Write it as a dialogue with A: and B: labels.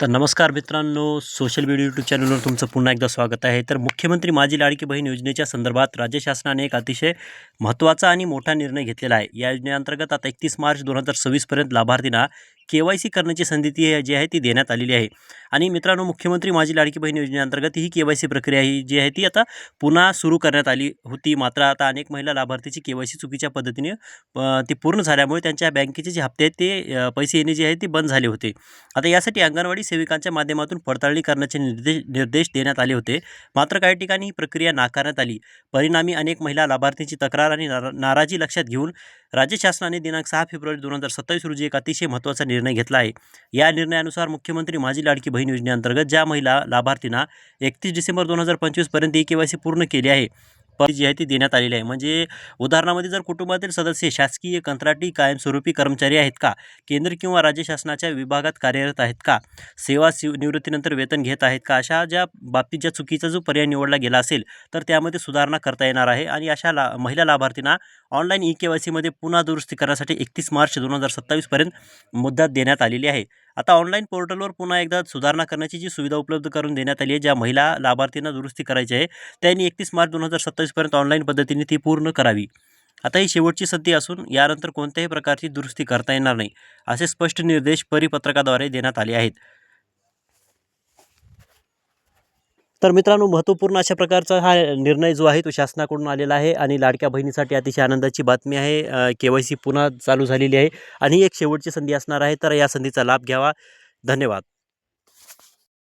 A: तर नमस्कार मित्रांनो सोशल मीडिया यूट्यूब चॅनलवर तुमचं पुन्हा एकदा स्वागत आहे. तर मुख्यमंत्री माझी लाडकी बहीण योजनेच्या संदर्भात राज्य शासनाने एक अतिशय महत्त्वाचा आणि मोठा निर्णय घेतलेला आहे. या योजनेअंतर्गत आता एकतीस मार्च दोन हजार सव्वीसपर्यंत लाभार्थींना के वाय सी करण्याची संधी ती जी आहे ती देण्यात आलेली आहे. आणि मित्रांनो मुख्यमंत्री माझी लाडकी बहीण योजनेअंतर्गत ही के वाय सी प्रक्रिया ही जी आहे ती आता पुन्हा सुरू करण्यात आली होती. मात्र आता अनेक महिला लाभार्थीची के वाय सी चुकीच्या पद्धतीने ती पूर्ण झाल्यामुळे त्यांच्या बँकेचे जे हप्ते आहेत ते पैसे येणे जे आहे ते बंद झाले होते. आता यासाठी अंगणवाडी सेविकांच्या माध्यमातून पडताळणी करण्याचे निर्देश निर्देश देण्यात आले होते. मात्र काही ठिकाणी ही प्रक्रिया नाकारण्यात आली. परिणामी अनेक महिला लाभार्थींची तक्रार आणि नाराजी लक्षात घेऊन राज्य शासनाने दिनांक सहा फेब्रुवारी दोन हजार सत्तावीस रोजी एक अतिशय महत्त्वाचा निर्णय निर्णय घेतला आहे. या निर्णयानुसार मुख्यमंत्री माझी लाडकी बहीण योजनेअंतर्गत ज्या महिला लाभार्थींना एकतीस डिसेंबर दोन हजार पंचवीसपर्यंत ई के वाय सी पूर्ण केली आहे पद जी आहे ती देण्यात आलेली आहे. म्हणजे उदाहरणामध्ये जर कुटुंबातील सदस्य शासकीय कंत्राटी कायमस्वरूपी कर्मचारी आहेत का? केंद्र किंवा राज्य शासनाच्या विभागात कार्यरत आहेत का? सेवा निवृत्तीनंतर वेतन घेत आहेत का? अशा ज्या बाबतीत ज्या चुकीचा जो पर्याय निवडला गेला असेल तर त्यामध्ये सुधारणा करता येणार आहे. आणि अशा ला महिला लाभार्थींना ऑनलाईन ई के वाय सीमध्ये पुन्हा दुरुस्ती करण्यासाठी एकतीस मार्च दोन हजार सत्तावीसपर्यंत मुदत देण्यात आलेली आहे. आता ऑनलाईन पोर्टलवर पुन्हा एकदा सुधारणा करण्याची जी सुविधा उपलब्ध करून देण्यात आली आहे ज्या महिला लाभार्थींना दुरुस्ती करायची आहे त्यांनी एकतीस मार्च दोन हजार सत्तावीसपर्यंत ऑनलाईन पद्धतीने ती पूर्ण करावी. आता ही शेवटची संधी असून यानंतर कोणत्याही प्रकारची दुरुस्ती करता येणार नाही असे स्पष्ट निर्देश परिपत्रकाद्वारे देण्यात आले आहेत. तर मित्रांनो महत्त्वपूर्ण अशा प्रकारचा हा निर्णय जो आहे तो शासनाकडून आलेला आहे आणि लाडक्या बहिणीसाठी अतिशय आनंदाची बातमी आहे. के वाय सी पुन्हा चालू झालेली आहे आणि एक शेवटची संधी असणार आहे. तर या संधीचा लाभ घ्यावा. धन्यवाद.